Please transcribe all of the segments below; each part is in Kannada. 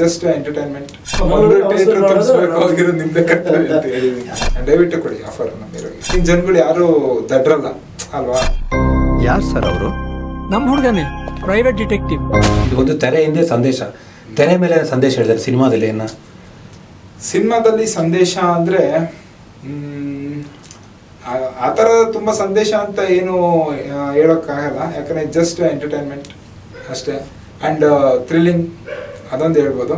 ಜಸ್ಟ್ ಎಂಟರ್ಟೈನ್ಮೆಂಟ್ ನಿಮ್ದೇ ಕರ್ತವ್ಯ ಅಂತ ಹೇಳಿದೀನಿ ದಯವಿಟ್ಟು ಕೊಡಿ ಆಫರ್ ನಮ್ಮ ಇನ್ ಜನಗಳು ಯಾರು ದಡ್ರಲ್ಲ ಅಲ್ವಾ? ಯಾರು ಸರ್ ಅವರು? ನಮ್ಮ ಹುಡುಗನೇ ಪ್ರೈವೇಟ್ ಡಿಟೆಕ್ಟಿವ್ ಇದು ಒಂದು ತೆರೆ ಹಿಂದೆ ಸಂದೇಶ. ತೆರೆ ಮೇಲೆ ಸಂದೇಶ ಹೇಳಿದ್ದಾರೆ ಸಿನಿಮಾದಲ್ಲಿ ಏನ? ಸಿನಿಮಾದಲ್ಲಿ ಸಂದೇಶ ಅಂದ್ರೆ ಆ- ತರ ಥರ ತುಂಬಾ ಸಂದೇಶ ಅಂತ ಏನು ಹೇಳೋಕ್ಕಾಗಲ್ಲ. ಯಾಕಂದ್ರೆ ಜಸ್ಟ್ ಎಂಟರ್ಟೈನ್ಮೆಂಟ್ ಅಷ್ಟೇ. ಅಂಡ್ ಥ್ರಿಲ್ಲಿಂಗ್ ಅದೊಂದು ಹೇಳ್ಬೋದು.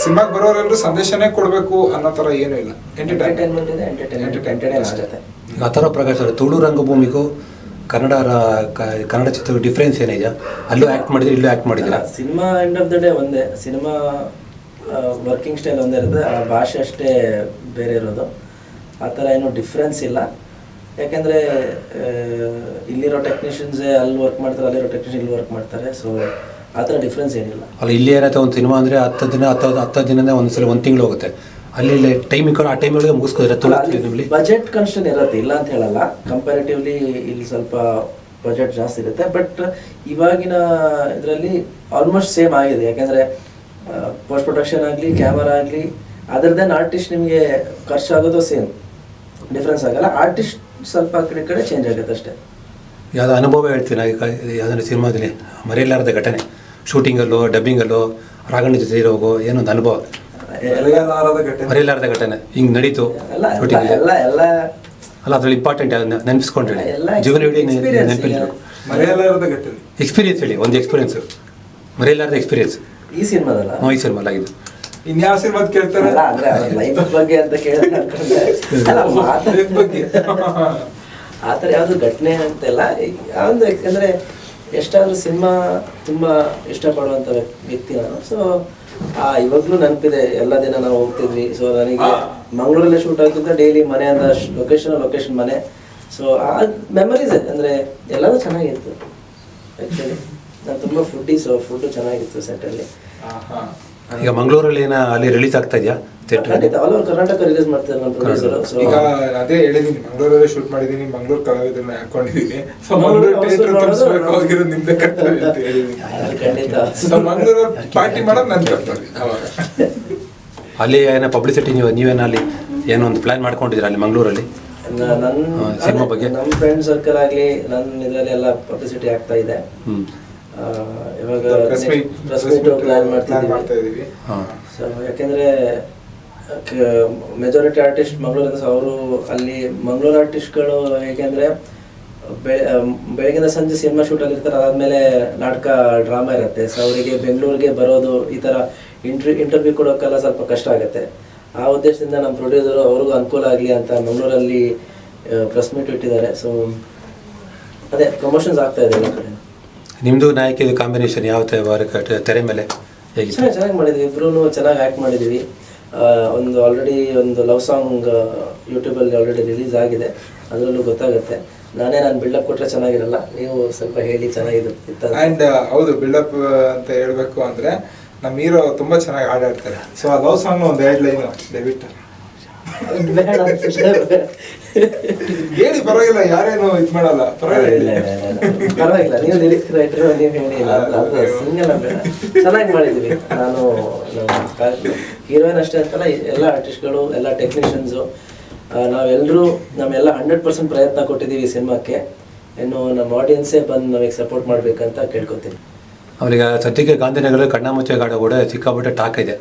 ಸಿನಿಮಾಗೆ ಬರೋರೆಲ್ಲರೂ ಸಂದೇಶನೇ ಕೊಡಬೇಕು ಅನ್ನೋ ಥರ ಏನೂ ಇಲ್ಲ. ಎಂಟರ್ಟೈನ್ಮೆಂಟ್ ಆ ಥರ ಪ್ರಕಾಶ್ ಅವರು ತುಳು ರಂಗಭೂಮಿಗೂ ಕನ್ನಡ ಕನ್ನಡ ಚಿತ್ರ ಡಿಫ್ರೆನ್ಸ್ ಏನಿದೆ? ಅಲ್ಲೂ ಆ್ಯಕ್ಟ್ ಮಾಡಿದ್ರೆ ಇಲ್ಲೂ ಆ್ಯಕ್ಟ್ ಮಾಡಿದ್ರೆ? Cinema end of the day ಒಂದೇ. ಸಿನಿಮಾ ವರ್ಕಿಂಗ್ ಸ್ಟೈಲ್ ಒಂದೇ ಇರುತ್ತೆ. ಆ ಭಾಷೆ ಅಷ್ಟೇ ಬೇರೆ ಇರೋದು. ಆ ಥರ ಏನು ಡಿಫ್ರೆನ್ಸ್ ಇಲ್ಲ. ಯಾಕೆಂದರೆ ಇಲ್ಲಿರೋ ಟೆಕ್ನಿಷಿಯನ್ಸೇ ಅಲ್ಲಿ ವರ್ಕ್ ಮಾಡ್ತಾರೆ ಅಲ್ಲಿರೋ ಟೆಕ್ನಿಷಿಯನ್ ಇಲ್ಲಿ ವರ್ಕ್ ಮಾಡ್ತಾರೆ. ಸೊ ಆ ಥರ ಡಿಫ್ರೆನ್ಸ್ ಏನಿಲ್ಲ. ಅಲ್ಲಿ ಇಲ್ಲಿ ಏನಾಯ್ತು ಒಂದು ಸಿನಿಮಾ ಅಂದರೆ ಹತ್ತು ದಿನ ಹತ್ತು ಹತ್ತು ದಿನನೇ ಒಂದ್ಸಲ ಒಂದು ತಿಂಗಳು ಹೋಗುತ್ತೆ. ಅಲ್ಲಿ ಇಲ್ಲಿ ಟೈಮ್ ಇಕ್ಕೊಂಡು ಆ ಟೈಮ್ ಒಳಗೆ ಮುಗಿಸ್ಕೋದ್ರೆ ಬಜೆಟ್ ಕನ್ಸ್ಟನ್ ಇರುತ್ತೆ ಇಲ್ಲ ಅಂತ ಹೇಳಲ್ಲ. ಕಂಪ್ಯಾರಿಟಿವ್ಲಿ ಇಲ್ಲಿ ಸ್ವಲ್ಪ ಬಜೆಟ್ ಜಾಸ್ತಿ ಇರುತ್ತೆ. ಬಟ್ ಇವಾಗಿನ ಇದರಲ್ಲಿ ಆಲ್ಮೋಸ್ಟ್ ಸೇಮ್ ಆಗಿದೆ. ಯಾಕೆಂದರೆ ಪೋಸ್ಟ್ ಪ್ರೊಡಕ್ಷನ್ ಆಗಲಿ ಕ್ಯಾಮರಾ ಆಗಲಿ ಅದರ್ ದೆನ್ ಆರ್ಟಿಸ್ಟ್ ನಿಮಗೆ ಖರ್ಚಾಗೋದು ಸೇಮ್ ಡಿಫ್ರೆನ್ಸ್ ಆಗಲ್ಲ. ಆರ್ಟಿಸ್ಟ್ ಸ್ವಲ್ಪ ಕಡೆ ಕಡೆ ಚೇಂಜ್ ಆಗುತ್ತೆ ಅಷ್ಟೇ. ಯಾವುದೋ ಅನುಭವ ಹೇಳ್ತೀನಿ ಈಗ ಯಾವುದಾದ್ರು ಸಿನಿಮಾದಲ್ಲಿ ಮರೆಯಲಾರದ ಘಟನೆ. ಶೂಟಿಂಗಲ್ಲೋ ಡಬ್ಬಿಂಗಲ್ಲೋ ರಾಗಣ್ಣ ಜೊತೆ ಇರೋಗೋ ಒಂದು ಅನುಭವ. ಮರೆಯಲಾರದ ಘಟನೆ. ಮರೆಯಲಾರದ ಘಟನೆ. ಹಿಂಗೆ ನಡೀತು ಶೂಟಿಂಗ್ ಎಲ್ಲ ಎಲ್ಲ ಅಲ್ಲ ಅದ್ರಲ್ಲಿ ಇಂಪಾರ್ಟೆಂಟ್ ನೆನಪಿಸ್ಕೊಂಡು ಹೇಳಿ ಎಲ್ಲ ಜೀವನ ಇಡೀ ಘಟನೆ. ಎಕ್ಸ್ಪೀರಿಯನ್ಸ್ ಹೇಳಿ ಒಂದು ಎಕ್ಸ್ಪೀರಿಯನ್ಸ್ ಮರೆಯಲಾರದ ಎಕ್ಸ್ಪೀರಿಯನ್ಸ್ ಈ ಸಿನಿಮಾದಲ್ಲ? ಈ ಸಿನಿಮಾ ಇದು. ಇನ್ಯಾವ ಸಿನಿಮಾ ಕೇಳ್ತಾರೆ? ಅಲ್ಲ ಅಂದ್ರೆ ಲೈಫ್ ಬಗ್ಗೆ ಅಂತ ಕೇಳಿದ್ರೆ ಅನ್ಕೊಂಡೆ. ಅಲ್ಲ ಮಾತಾಡ್- ಬಗ್ಗೆ. ಆ ಥರ ಯಾವುದು ಘಟನೆ ಅಂತೆಲ್ಲ ಅಂದ್ರೆ ಯಾಕಂದ್ರೆ ಎಷ್ಟಾದ್ರೂ ಸಿನಿಮಾ ತುಂಬಾ ಇಷ್ಟಪಡುವಂತ ವ್ಯಕ್- ವ್ಯಕ್ತಿ ನಾನು. ಸೊ ಆ ಇವಾಗಲೂ ನೆನಪಿದೆ ಎಲ್ಲ ದಿನ ನಾವು ಹೋಗ್ತಿದ್ವಿ. ಸೊ ನನಗೆ ಮಂಗಳೂರಲ್ಲೇ ಶೂಟ್ ಆಗ್ತಿದ್ದ ಡೈಲಿ ಮನೆ ಅಂತ ಲೊಕೇಶನ್ ಲೊಕೇಶನ್ ಮನೆ. ಸೊ ಆ ಮೆಮರೀಸ್ ಅಂದ್ರೆ ಎಲ್ಲದೂ ಚೆನ್ನಾಗಿತ್ತು ಆ್ಯಕ್ಚುಲಿ ನಾನು ತುಂಬಾ ಫುಡ್ಡಿ ಸೊ ಫುಡ್ ಚೆನ್ನಾಗಿತ್ತು ಸೆಟ್ಟಲ್ಲಿ. ಈಗ ಮಂಗಳೂರಲ್ಲಿ ಏನ ಅಲ್ಲಿ ರಿಲೀಸ್ ಆಗ್ತಾ ಇದೆಯಾ? ಥಿಯೇಟರ್ ಖಂಡಿತ ಆಲ್ ಓವರ್ ಕರ್ನಾಟಕ ರಿಲೀಸ್ ಮಾಡ್ತಾರೆ ನಮ್ಮ ಪ್ರೊಡ್ಯೂಸರ್ ಸೊ ಈಗ ಅದೇ ಹೇಳಿದೀನಿ ಮಂಗಳೂರಲ್ಲೇ ಶೂಟ್ ಮಾಡಿದೀನಿ ಮಂಗಳೂರು ಕಲಾವಿದರನ್ನ ಹಾಕೊಂಡಿದೀನಿ. ಸೊ ಮಂಗಳೂರು ಥಿಯೇಟರ್ ಅವಸರ ತಪ್ಪಿಸ್ಬೇಕು ಮಾಡೋದು ಕರ್ತವ್ಯ ಅಂತ ಹೇಳಿದೀನಿ. ಖಂಡಿತ. ಸೊ ಮಂಗಳೂರು ಪಾರ್ಟಿ ಮಾಡೋದು ನನ್ನ ಕರ್ತವ್ಯ ಅವಾಗ. ಅಲ್ಲಿ ಏನ ಪಬ್ಲಿಸಿಟಿ ನೀವು ನೀವೇನ ಅಲ್ಲಿ ಏನೋ ಒಂದು ಪ್ಲಾನ್ ಮಾಡ್ಕೊಂಡಿದ್ದೀರಾ ಅಲ್ಲಿ ಮಂಗಳೂರಲ್ಲಿ? ನನ್ನ ನನ್ ಸಿನಿಮಾ ಬಗ್ಗೆ? ನಮ್ಮ ಫ್ರೆಂಡ್ ಸರ್ಕಲ್ ಆಗಲಿ ನನ್ನ ಇದರಲ್ಲಿ ಎಲ್ಲ ಪಬ್ಲಿಸಿಟಿ ಆಗ್ತಾ ಇದೆ. ಇವಾಗ ಪ್ರೆಸ್ ಮೀಟ್ ಪ್ಲಾನ್ ಮಾಡ್ತಾ ಇದ್ದೀವಿ. ಸೊ ಯಾಕೆಂದ್ರೆ ಮೆಜಾರಿಟಿ ಆರ್ಟಿಸ್ಟ್ ಮಂಗಳೂರಿಂದ ಅವರು ಅಲ್ಲಿ ಮಂಗಳೂರು ಆರ್ಟಿಸ್ಟ್ಗಳು ಗಳು ಬೆ- ಬೆಳಗಿನ ಸಂಜೆ ಸಿನಿಮಾ ಶೂಟಲ್ಲಿ ಇರ್ತಾರೆ ಅದಾದ್ಮೇಲೆ ನಾಟಕ ಡ್ರಾಮಾ ಇರುತ್ತೆ. ಸೊ ಅವರಿಗೆ ಬೆಂಗಳೂರಿಗೆ ಬರೋದು ಈ ತರ ಇಂಟ್ರಿ ಇಂಟರ್ವ್ಯೂ ಕೊಡೋಕ್ಕೆಲ್ಲ ಸ್ವಲ್ಪ ಕಷ್ಟ ಆಗುತ್ತೆ. ಆ ಉದ್ದೇಶದಿಂದ ನಮ್ಮ ಪ್ರೊಡ್ಯೂಸರು ಅವ್ರಿಗೂ ಅನುಕೂಲ ಆಗಲಿ ಅಂತ ಮಂಗಳೂರಲ್ಲಿ ಪ್ರೆಸ್ ಮೀಟ್ ಇಟ್ಟಿದ್ದಾರೆ. ಸೊ ಅದೇ ಪ್ರಮೋಷನ್ಸ್ ಆಗ್ತಾ ಇದೆ ಎಲ್ಲ ಕಡೆ. ನಿಮ್ದು ನಾಯಕಿದು ಕಾಂಬಿನೇಷನ್ ಯಾವ ತರ ತೆರೆ ಮೇಲೆ ಹೇಗಿತ್ತು? ಚೆನ್ನಾಗಿ ಚೆನ್ನಾಗಿ ಮಾಡಿದ್ವಿ. ಇಬ್ರು ಚೆನ್ನಾಗಿ ಆ್ಯಕ್ಟ್ ಮಾಡಿದ್ದೀವಿ ಒಂದು ಆಲ್ರೆಡಿ ಒಂದು ಲವ್ ಸಾಂಗ್ ಯೂಟ್ಯೂಬಲ್ಲಿ ಆಲ್ರೆಡಿ ರಿಲೀಸ್ ಆಗಿದೆ. ಅದರಲ್ಲೂ ಗೊತ್ತಾಗುತ್ತೆ. ನಾನೇ ನಾನು ಬಿಲ್ಡಪ್ ಕೊಟ್ಟರೆ ಚೆನ್ನಾಗಿರಲ್ಲ. ನೀವು ಸ್ವಲ್ಪ ಹೇಳಿ ಚೆನ್ನಾಗಿರುತ್ತೆ ಆ್ಯಂಡ್ ಹೌದು ಬಿಲ್ಡಪ್ ಅಂತ ಹೇಳಬೇಕು ಅಂದರೆ ನಮ್ಮ ಹೀರೋ ತುಂಬ ಚೆನ್ನಾಗಿ ಹಾಡಾಡ್ತಾರೆ ಸೊ ಆ ಲವ್ ಸಾಂಗ್ ಒಂದು ಎರಡು ಲೈನು ದಯವಿಟ್ಟು. ಬೇಡ. ಹೇಳಿ ಪರವಾಗಿಲ್ಲ ಯಾರೇನು ಇದು ಮಾಡಲ್ಲ. ಪರವಾಗಿಲ್ಲ. ಇಲ್ಲ, ಇಲ್ಲ, ಇಲ್ಲ, ಇಲ್ಲ. ಪರವಾಗಿಲ್ಲ ನೀವು ಲಿರಿಕ್ಸ್ ರೈಟರ್ ನೀವು ಹೇಳಿ ಸಿಂಗಲ್ ಬೇಡ ಚೆನ್ನಾಗಿ ಮಾಡಿದ್ವಿ ನಾನು ಹೀರೋಯಿನ್ ಅಷ್ಟೇ ಅಂತಲ್ಲ ಎಲ್ಲ ಆರ್ಟಿಸ್ಟ್ಗಳು ಎಲ್ಲ ಟೆಕ್ನಿಷಿಯನ್ಸು ನಾವೆಲ್ಲರೂ ನಮ್ಮೆಲ್ಲ ಹಂಡ್ರೆಡ್ ಪರ್ಸೆಂಟ್ ಪ್ರಯತ್ನ ಕೊಟ್ಟಿದ್ದೀವಿ ಈ ಸಿನಿಮಾಕ್ಕೆ. ಇನ್ನು ನಮ್ಮ ಆಡಿಯನ್ಸೇ ಬಂದು ನಮಗೆ ಸಪೋರ್ಟ್ ಮಾಡಬೇಕಂತ ಕೇಳ್ಕೊತೀನಿ. ಅವರಿಗೆ ಸದ್ಯಕ್ಕೆ ಗಾಂಧಿನಗರ ಕಣ್ಣಾಮುಚ್ಚೆ ಗಾಡ ಕೂಡ ಸಿಕ್ಕಾಪಟ್ಟೆ ಟಾಕ್ ಇದೆ.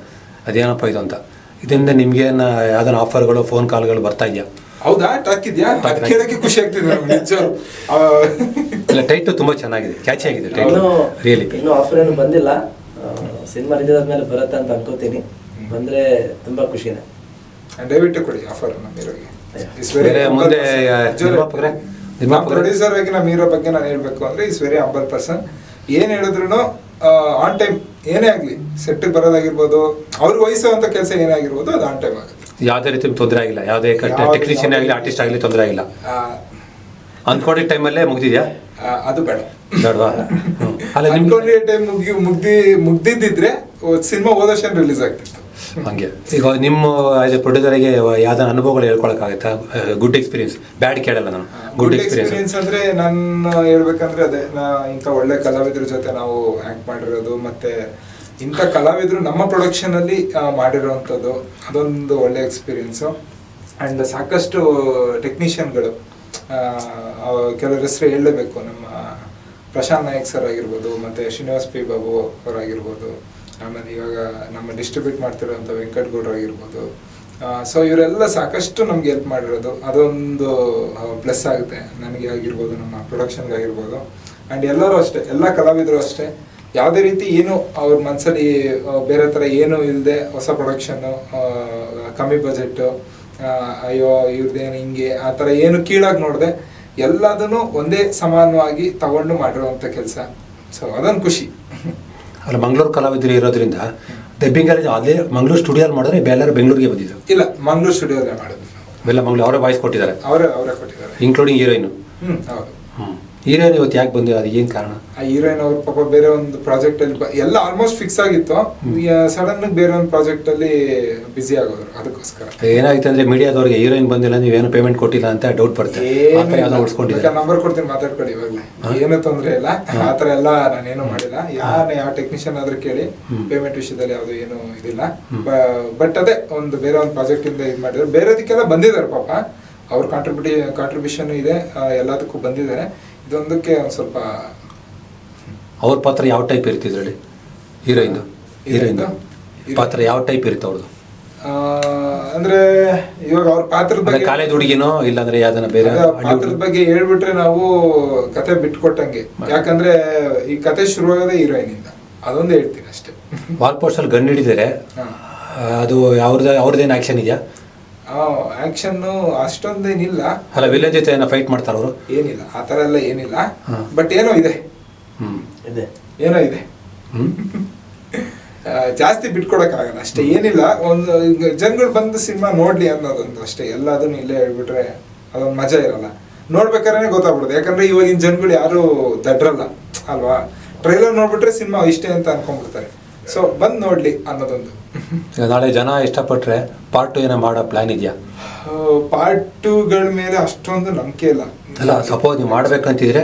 ಅದೇನಪ್ಪ ಇದು ಅಂತ. ಇದರಿಂದ ನಿಮ್ಗೇನು ಯಾವ್ದಾನ ಆಫರ್ಗಳು ಫೋನ್ ಕಾಲ್ಗಳು ಬರ್ತಾ ಇದೆಯಾ? ಹೌದಾ? ಟಾಕಿದ್ಯಾ ಕೇಳಕ್ಕೆ ಖುಷಿ ಆಗ್ತಿದೆ ನಮ್ಗೆ ನಿಜವಾಗ್ಲೂ. ಆ, ಇಲ್ಲ ಟೈಟು ತುಂಬ ಚೆನ್ನಾಗಿದೆ ಕ್ಯಾಚಿ ಆಗಿದೆ ಟೈಟು ರಿಯಲಿ ಇನ್ನೂ ಆಫರ್ ಏನು ಬಂದಿಲ್ಲ. ಸಿನಿಮಾ ರಿಲೀಸ್ ಆದ್ಮೇಲೆ ಬರುತ್ತೆ ಅಂತ ಅನ್ಕೋತೀನಿ. ಬಂದ್ರೆ ತುಂಬಾ ಖುಷಿನೇ ದಯವಿಟ್ಟು ಕೊಡಿ ಆಫರ್ ನಮ್ಮ ಹೀರೋಗೆ It's very ಬೇರೆ humble ಮುಂದೆ person. ಆ, ನಿಜವಾಗ್ಲೂ. ನಿರ್ಮಾಪಕರೇ? ನಮ್ಮ ನಿರ್ಮಾಪಕರೇ? ಪ್ರೊಡ್ಯೂಸರ್ ಆಗಿ ನಮ್ಮ ಹೀರೋ ಬಗ್ಗೆ ನಾನು ಹೇಳ್ಬೇಕು ಅಂದ್ರೆ ಇಸ್ ವೆರಿ ಹಂಬಲ್ ಪರ್ಸನ್ ಏನ್ ಹೇಳಿದ್ರು ಆನ್ ಟೈಮ್ ಏನೇ ಆಗ್ಲಿ ಸೆಟ್ ಬರೋದಾಗಿರ್ಬೋದು ಅವ್ರಿಗೆ ವಹಿಸುವಂತ ಕೆಲಸ ಏನೇ ಆಗಿರ್ಬೋದು ಅದು ಆನ್ ಟೈಮ್ ಆಗುತ್ತೆ. ಯಾವುದೇ ರೀತಿ ತೊಂದರೆ ಆಗಿಲ್ಲ ಯಾವುದೇ ಟೆಕ್ನಿಷಿಯನ್ ಆಗಲಿ ಆರ್ಟಿಸ್ಟ್ ಆಗಲಿ ತೊಂದರೆ ಆಗಿಲ್ಲ. ಅನ್ಕೊಂಡಿದ್ದ ಟೈಮಲ್ಲೇ ಮುಗಿದಿದ್ಯಾ? ಅದು ಬೇಡ. ಬೇಡವಾ? ಅಲ್ಲ ನಿಮ್ಗೆ ಟೈಮ್ ಮುಗಿ ಮುಗ್ದಿ ಮುಗ್ದಿದ್ದಿದ್ರೆ ಸಿನಿಮಾ ಹೋದ ವರ್ಷ ರಿಲೀಸ್ ಆಗ್ತಿತ್ತು ಹಂಗೆ. ಈಗ ನಿಮ್ಮ ಆಸ್ ಎ ಅನುಭವಗಳು ಹೇಳ್ಕೊಳಕ್ ಅನುಭವಗಳು ಹೇಳ್ಕೊಳಕ್ಕಾಗತ್ತಾ? ಗುಡ್ ಎಕ್ಸ್ಪೀರಿಯನ್ಸ್ ಬ್ಯಾಡ್ ಕೇಳಲ್ಲ ನಾನು. ಗುಡ್ ಎಕ್ಸ್ಪೀರಿಯನ್ಸ್ ಅಂದ್ರೆ ನಾನು ಹೇಳ್ಬೇಕಂದ್ರೆ ಅದೇ ನಾ ಇಂಥ ಒಳ್ಳೆ ಕಲಾವಿದ್ರ ಜೊತೆ ನಾವು ಆಕ್ಟ್ ಮಾಡಿರೋದು ಮತ್ತೆ ಇಂಥ ಕಲಾವಿದರು ನಮ್ಮ ಪ್ರೊಡಕ್ಷನ್ ಅಲ್ಲಿ ಮಾಡಿರೋವಂಥದ್ದು ಅದೊಂದು ಒಳ್ಳೆ ಎಕ್ಸ್ಪೀರಿಯನ್ಸು ಅಂಡ್ ಸಾಕಷ್ಟು ಟೆಕ್ನಿಷಿಯನ್ಗಳು ಕೆಲವ್ರ ಹೆಸರು ಹೇಳಲೇಬೇಕು. ನಮ್ಮ ಪ್ರಶಾಂತ್ ನಾಯಕ್ ಸರ್ ಆಗಿರ್ಬೋದು ಮತ್ತೆ ಶ್ರೀನಿವಾಸ್ ಪಿ ಬಾಬು ಅವರಾಗಿರ್ಬೋದು. ಆಮೇಲೆ ಇವಾಗ ನಮ್ಮ ಡಿಸ್ಟ್ರಿಬ್ಯೂಟ್ ಮಾಡ್ತಿರೋಂಥ ವೆಂಕಟ್ ಗೌಡ್ರು ಆಗಿರ್ಬೋದು. ಸೊ ಇವರೆಲ್ಲ ಸಾಕಷ್ಟು ನಮ್ಗೆ ಹೆಲ್ಪ್ ಮಾಡಿರೋದು. ಅದೊಂದು ಪ್ಲಸ್ ಆಗುತ್ತೆ. ನನಗೆ ಆಗಿರ್ಬೋದು, ನಮ್ಮ ಪ್ರೊಡಕ್ಷನ್ಗೆ ಆಗಿರ್ಬೋದು. ಆ್ಯಂಡ್ ಎಲ್ಲರೂ ಅಷ್ಟೇ, ಎಲ್ಲ ಕಲಾವಿದರು ಅಷ್ಟೇ. ಯಾವುದೇ ರೀತಿ ಏನು ಅವ್ರ ಮನಸ್ಸಲ್ಲಿ ಬೇರೆ ಥರ ಏನೂ ಇಲ್ಲದೆ ಹೊಸ ಪ್ರೊಡಕ್ಷನ್ನು ಕಮ್ಮಿ ಬಜೆಟ್ಟು ಅಯ್ಯೋ ಇವ್ರದ್ದೇನು ಹಿಂಗೆ, ಆ ಥರ ಏನು ಕೀಳಾಗಿ ನೋಡಿದೆ ಎಲ್ಲದನ್ನು ಒಂದೇ ಸಮಾನವಾಗಿ ತಗೊಂಡು ಮಾಡಿರುವಂಥ ಕೆಲಸ. ಸೊ ಅದೊಂದು ಖುಷಿ. ಅಲ್ಲ ಮಂಗಳೂರು ಕಲಾವಿದರು ಇರೋದ್ರಿಂದ ಡಬ್ಬಿಂಗಲ್ಲಿ ಅದೇ ಮಂಗಳೂರು ಸ್ಟುಡಿಯೋಲ್ಲಿ ಮಾಡಿದ್ರೆ ಬೇರೆ ಬೆಂಗಳೂರಿಗೆ ಬಂದಿದ್ದು. ಇಲ್ಲ ಮಂಗಳೂರು ಸ್ಟುಡಿಯೋದಲ್ಲೇ ಮಾಡಿದ್ರು ಎಲ್ಲ ಮಂಗಳೂರು ಅವರೇ ವಾಯ್ಸ್ ಕೊಟ್ಟಿದ್ದಾರೆ. ಅವರೇ ಅವರೇ ಕೊಟ್ಟಿದ್ದಾರೆ. ಇನ್ಕ್ಲೂಡಿಂಗ್ ಹೀರೋಯಿನ್ ಹ್ಞೂ ಹೌದು. ಹ್ಞೂ ಹೀರೋಯಿನ್ ಇವತ್ತು ಯಾಕೆ ಬಂದು ಅದು ಏನು ಕಾರಣ? ಆ ಹೀರೋಯಿನ್ ಅವ್ರ ಪಾಪ ಬೇರೆ ಒಂದು ಪ್ರಾಜೆಕ್ಟ್ ಅಲ್ಲಿ ಎಲ್ಲ ಆಲ್ಮೋಸ್ಟ್ ಫಿಕ್ಸ್ ಆಗಿತ್ತು. ಸಡನ್ ಬೇರೆ ಒಂದು ಪ್ರಾಜೆಕ್ಟ್ ಅಲ್ಲಿ ಬಿಸಿ ಆಗೋದ್ರು ಅದಕ್ಕೋಸ್ಕರ. ಏನಾಯ್ತು ಅಂದ್ರೆ ಮೀಡಿಯಾದವ್ರಿಗೆ ಹೀರೋಯಿನ್ ಬಂದಿಲ್ಲ ನೀವೇನು ಪೇಮೆಂಟ್ ಕೊಟ್ಟಿಲ್ಲ ಅಂತ ಡೌಟ್ ಪಡ್ತೀವಿ ನಂಬರ್ ಕೊಡ್ತೀನಿ ಮಾತಾಡ್ಕೊಳ್ಳಿ ಇವಾಗಲೇ. ಏನು ತೊಂದ್ರೆ ಇಲ್ಲ. ಆ ತರ ಎಲ್ಲ ನಾನೇನು ಮಾಡಿಲ್ಲ. ಯಾರು ಯಾವ ಟೆಕ್ನಿಷಿಯನ್ ಆದ್ರೂ ಕೇಳಿ ಪೇಮೆಂಟ್ ವಿಷಯದಲ್ಲಿ ಯಾವ್ದು ಏನು ಇದಿಲ್ಲ. ಬಟ್ ಅದೇ ಒಂದು ಬೇರೆ ಒಂದು ಪ್ರಾಜೆಕ್ಟ್ ಇಂದ ಇದು ಮಾಡಿದ್ರು. ಬೇರೆದಕ್ಕೆಲ್ಲ ಬಂದಿದ್ದಾರೆ ಪಾಪ. ಅವ್ರ ಕಾಂಟ್ರಿಬ್ಯೂಟಿ ಕಾಂಟ್ರಿಬ್ಯೂಷನ್ ಇದೆ. ಎಲ್ಲದಕ್ಕೂ ಬಂದಿದ್ದಾರೆ. ಇದೊಂದಕ್ಕೆ ಒಂದು ಸ್ವಲ್ಪ ಅವ್ರ ಪಾತ್ರ ಯಾವ ಟೈಪ್ ಇರುತ್ತೆ ಹೇಳಿ ಹೀರೋಯಿನ್ದು ಹೀರೋಯಿನ್ದು ಹೀರೋಯಿನ್ದು? ಪಾತ್ರ ಯಾವ ಟೈಪ್ ಇರುತ್ತೆ ಅವ್ರದ್ದು? ಅಂದ್ರೆ ಇವಾಗ ಅವ್ರ ಪಾತ್ರದ ಅಂದ್ರೆ ಬಗ್ಗೆ ಕಾಲೇಜ್ ಹುಡುಗಿನೋ ಇಲ್ಲಾಂದ್ರೆ ಯಾವ್ದನ ಬೇರೆ ಪಾತ್ರದ ಬಗ್ಗೆ ಹೇಳ್ಬಿಟ್ರೆ ನಾವು ಕತೆ ಬಿಟ್ಕೊಟ್ಟಂಗೆ. ಯಾಕಂದ್ರೆ ಈ ಕತೆ ಶುರುವಾಗದೆ ಹೀರೋಯಿನ್ ಇಂದ. ಅದೊಂದು ಹೇಳ್ತೀನಿ ಅಷ್ಟೇ. ವಾಲ್ ಪೋಸ್ಟಲ್ಲಿ ಗನ್ ಹಿಡಿದರೆ. ಅದು ಅವ್ರದ್ದು ಅವ್ರದ್ದೇನು ಆಕ್ಷನ್ ಇದೆಯಾ? ಆಕ್ಷನ್ ಅಷ್ಟೊಂದೇನಿಲ್ಲ. ಅಲ್ಲ ವಿಲೇಜ್ ಜೊತೆ ಏನೋ ಫೈಟ್ ಮಾಡ್ತಾರೆ ಅವರು? ಏನಿಲ್ಲ ಆ ಥರ ಎಲ್ಲ ಏನಿಲ್ಲ. ಬಟ್ ಏನೋ ಇದೆ. ಹ್ಞೂ ಇದೆ. ಏನೋ ಇದೆ. ಜಾಸ್ತಿ ಬಿಟ್ಕೊಡಕ್ಕಾಗಲ್ಲ ಅಷ್ಟೇ. ಏನಿಲ್ಲ ಒಂದು ಜನಗಳು ಬಂದು ಸಿನಿಮಾ ನೋಡ್ಲಿ ಅನ್ನೋದೊಂದು ಅಷ್ಟೇ. ಎಲ್ಲದನ್ನು ಇಲ್ಲೇ ಹೇಳ್ಬಿಟ್ರೆ ಅದೊಂದು ಮಜಾ ಇರಲ್ಲ. ನೋಡ್ಬೇಕಾದ್ರೆ ಗೊತ್ತಾಗ್ಬಿಡುತ್ತೆ. ಯಾಕಂದ್ರೆ ಇವಾಗಿನ ಜನಗಳು ಯಾರು ದಡ್ರಲ್ಲ ಅಲ್ವಾ? ಟ್ರೈಲರ್ ನೋಡ್ಬಿಟ್ರೆ ಸಿನಿಮಾ ಇಷ್ಟೇ ಅಂತ ಅನ್ಕೊಂಡ್ಬಿಡ್ತಾರೆ. ಸೊ ಬಂದು ನೋಡ್ಲಿ ಅನ್ನೋದೊಂದು. ಈಗ ನಾಳೆ ಜನ ಇಷ್ಟಪಟ್ಟರೆ ಪಾರ್ಟ್ ಟು ಏನೋ ಮಾಡೋ ಪ್ಲಾನ್ ಇದೆಯಾ? ಪಾರ್ಟ್ ಟೂಗಳ ಮೇಲೆ ಅಷ್ಟೊಂದು ನಂಬಿಕೆ ಇಲ್ಲ. ಅಲ್ಲ ಸಪೋಸ್ ನೀವು ಮಾಡ್ಬೇಕಂತಿದ್ರೆ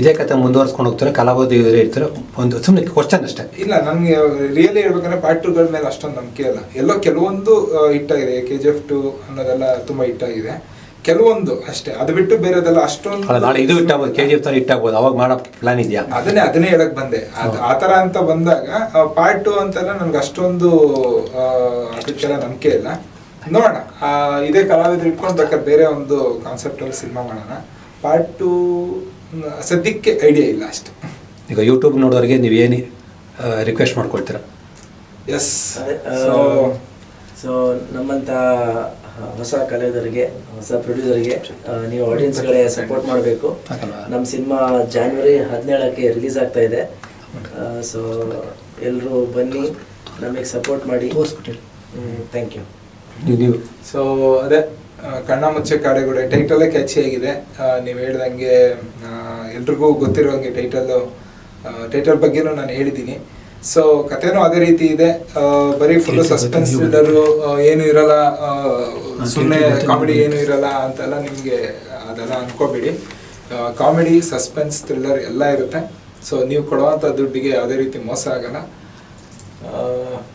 ಇದೇ ಕತೆ ಮುಂದುವರ್ಸ್ಕೊಂಡು ಹೋಗ್ತಾರೆ ಕಲಾವಿದರು ಇರ್ತಾರೆ ಒಂದು ಸುಮ್ಮನೆ ಕ್ವಶನ್ ಅಷ್ಟೇ. ಇಲ್ಲ ನನಗೆ ರಿಯಲಿ ಹೇಳ್ಬೇಕಂದ್ರೆ ಪಾರ್ಟ್ ಟೂಗಳ ಮೇಲೆ ಅಷ್ಟೊಂದು ನಂಬಿಕೆ ಇಲ್ಲ. ಎಲ್ಲೋ ಕೆಲವೊಂದು ಹಿಟ್ಟಾಗಿದೆ ಕೆ ಜಿ ಎಫ್ ಟು ಅನ್ನೋದೆಲ್ಲ ತುಂಬಾ ಹಿಟ್ಟಾಗಿದೆ ಕೆಲವೊಂದು ಅಷ್ಟೇ. ಅದು ಬಿಟ್ಟು ಬೇರೆದೆಲ್ಲ ಅಷ್ಟೊಂದು ನಾಳೆ ಇದು ಇಟ್ಟಾಗ್ಬೋದು ಕೆ ಜಿ ಎಫ್ ಥರ ಇಟ್ಟಾಗ್ಬೋದು. ಅವಾಗ ಮಾಡೋ ಪ್ಲಾನ್ ಇದೆಯಾ? ಅದನ್ನೇ ಅದನ್ನೇ ಹೇಳಕ್ ಬಂದೆ. ಆತರ ಆ ಅಂತ ಬಂದಾಗ ಪಾರ್ಟ್ ಟು ಅಂತೆಲ್ಲ ನನ್ಗೆ ಅಷ್ಟೊಂದು ಅದಕ್ಕೆಲ್ಲ ನಂಬಿಕೆ ಇಲ್ಲ. ನೋಡೋಣ. ಆ, ಇದೇ ಕಲಾವಿದ್ರು ಇಟ್ಕೊಂಡು ಬೇಕಾದ್ರೆ ಬೇರೆ ಒಂದು ಕಾನ್ಸೆಪ್ಟ್ ಅಲ್ಲಿ ಸಿನಿಮಾ ಮಾಡೋಣ. ಪಾರ್ಟ್ ಟು ಸದ್ಯಕ್ಕೆ ಐಡಿಯಾ ಇಲ್ಲ ಅಷ್ಟೇ. ಈಗ ಯೂಟ್ಯೂಬ್ ನೋಡೋರಿಗೆ ನೀವು ಏನು ರಿಕ್ವೆಸ್ಟ್ ಮಾಡ್ಕೊಳ್ತೀರಾ? ಎಸ್ ಸೊ ಸೊ ನಮ್ಮಂತ ಹೊಸ ಕಲಾವಿದರಿಗೆ ಹೊಸ ಪ್ರೊಡ್ಯೂಸರ್ಗೆ ನೀವು ಆಡಿಯನ್ಸ್ಗಳೇ ಸಪೋರ್ಟ್ ಮಾಡಬೇಕು. ನಮ್ಮ ಸಿನಿಮಾ ಜಾನ್ವರಿ ಹದಿನೇಳಕ್ಕೆ ರಿಲೀಸ್ ಆಗ್ತಾ ಇದೆ. ಸೊ ಎಲ್ಲರೂ ಬನ್ನಿ ನಮಗೆ ಸಪೋರ್ಟ್ ಮಾಡಿ. ಥ್ಯಾಂಕ್ ಯು ಸೊ ಅದೇ ಕಣ್ಣ ಮುಚ್ಚೆ ಕಾಡೆಗುಡೆ ಟೈಟಲೇ ಕ್ಯಾಚಿ ಆಗಿದೆ. ನೀವು ಹೇಳ್ದಂಗೆ ಎಲ್ರಿಗೂ ಗೊತ್ತಿರೋಂಗೆ ಟೈಟಲ್ಲು ಟೈಟಲ್ ಬಗ್ಗೆನೂ ನಾನು ಹೇಳಿದ್ದೀನಿ. ಸೊ ಕಥೆನೂ ಅದೇ ರೀತಿ ಇದೆ. ಬರೀ ಫುಲ್ ಸಸ್ಪೆನ್ಸ್ ಥ್ರಿಲ್ಲರು ಏನು ಇರಲ್ಲ. ಸುಮ್ಮನೆ ಕಾಮಿಡಿ ಏನು ಇರಲ್ಲ ಅಂತೆಲ್ಲ ನಿಮಗೆ ಅದೆಲ್ಲ ಅನ್ಕೋಬೇಡಿ ಕಾಮಿಡಿ ಸಸ್ಪೆನ್ಸ್ ಥ್ರಿಲ್ಲರ್ ಎಲ್ಲ ಇರುತ್ತೆ. ಸೊ ನೀವು ಕೊಡುವಂಥ ದುಡ್ಡಿಗೆ ಯಾವುದೇ ರೀತಿ ಮೋಸ ಆಗಲ್ಲ.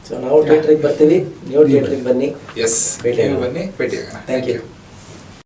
ಸೊ ನಾವು ಥಿಯೇಟ್ರಿಗೆ ಬರ್ತೀವಿ. ನೀವು ಥಿಯೇಟ್ರಿಗೆ ಬನ್ನಿ. ಎಸ್ ಭೇಟಿ ಆಗೋಣ. ಬನ್ನಿ ಭೇಟಿ ಆಗೋಣ ಥ್ಯಾಂಕ್ ಯು